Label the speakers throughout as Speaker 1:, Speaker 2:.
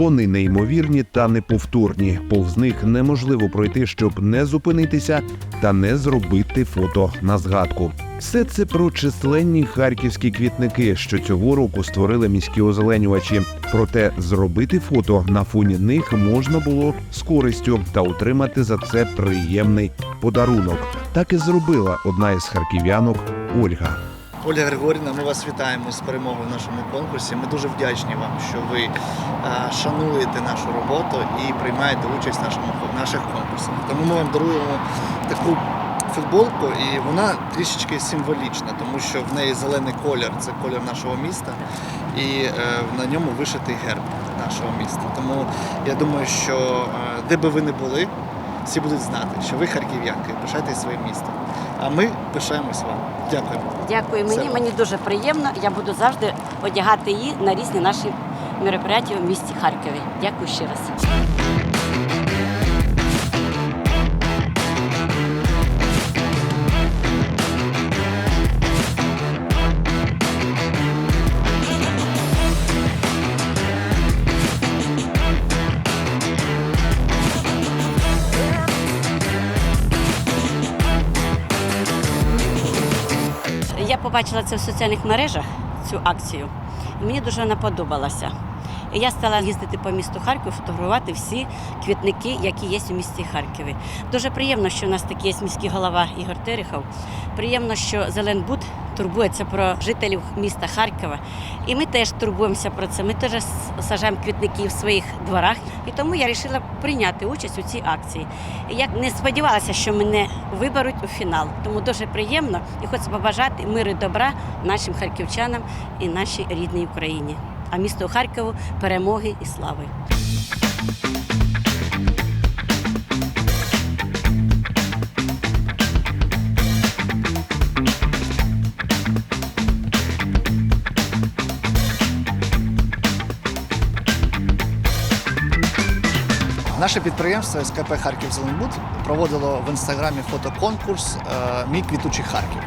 Speaker 1: Вони неймовірні та неповторні. Повз них неможливо пройти, щоб не зупинитися та не зробити фото на згадку. Все це про численні харківські квітники, що цього року створили міські озеленювачі. Проте зробити фото на фоні них можна було з користю та отримати за це приємний подарунок. Так і зробила одна із харків'янок Ольга.
Speaker 2: Ольга Григорівна, ми вас вітаємо з перемогою в нашому конкурсі. Ми дуже вдячні вам, що ви е, шануєте нашу роботу і приймаєте участь в нашому в наших конкурсах. Тому ми вам даруємо таку футболку, і вона трішечки символічна, тому що в неї зелений колір це колір нашого міста, і е, на ньому вишитий герб нашого міста. Тому я думаю, що е, де би ви не були, всі будуть знати, що ви харків'янки, пишайтесь своїм містом. А ми пишаємось вам. Дякуємо.
Speaker 3: Дякую мені.
Speaker 2: Все.
Speaker 3: Мені дуже приємно. Я буду завжди одягати її на різні наші мероприятия в місті Харкові. Дякую ще раз. Побачила це в соціальних мережах, цю акцію. і Мені дуже вона подобалася. Я стала їздити по місту Харків, фотографувати всі квітники, які є у місті Харкові. Дуже приємно, що у нас такий є міський голова Ігор Терехов. Приємно, що Зеленбуд турбується про жителів міста Харкова. І ми теж турбуємося про це. Ми теж с- саджаємо квітники в своїх дворах. І тому я вирішила прийняти участь у цій акції. Я не сподівалася, що мене виберуть у фінал. Тому дуже приємно і хочу побажати миру і добра нашим харківчанам і нашій рідній Україні. А місту Харкову перемоги і слави.
Speaker 2: Наше підприємство СКП Харків Зеленбуд проводило в інстаграмі фотоконкурс е, Мій квітучий Харків,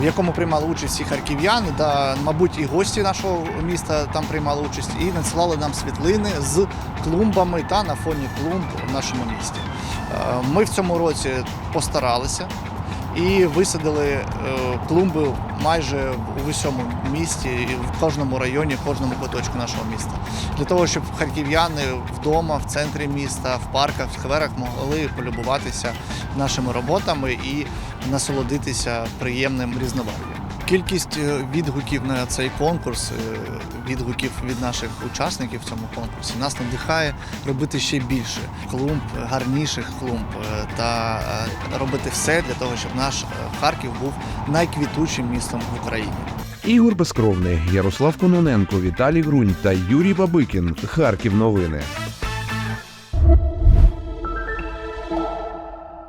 Speaker 2: в якому приймали участь і харків'яни, да, мабуть, і гості нашого міста там приймали участь і надсилали нам світлини з клумбами та на фоні клумб в нашому місті. Е, Ми в цьому році постаралися і висадили е, клумби майже у всьому місті, і в кожному районі, в кожному куточку нашого міста. Для того, щоб харків'яни вдома, в центрі міста, в парках, в скверах могли полюбуватися нашими роботами і насолодитися приємним різнобарв'ям. Кількість е, відгуків на цей конкурс, е, відгуків від наших учасників в цьому конкурсі нас надихає робити ще більше клумб, гарніших клумб е, та е, робити все для того, щоб наш е, Харків був найквітучим містом в Україні.
Speaker 1: Ігор Безкровний, Ярослав Кононенко, Віталій Грунь та Юрій Бабикін. Харків новини.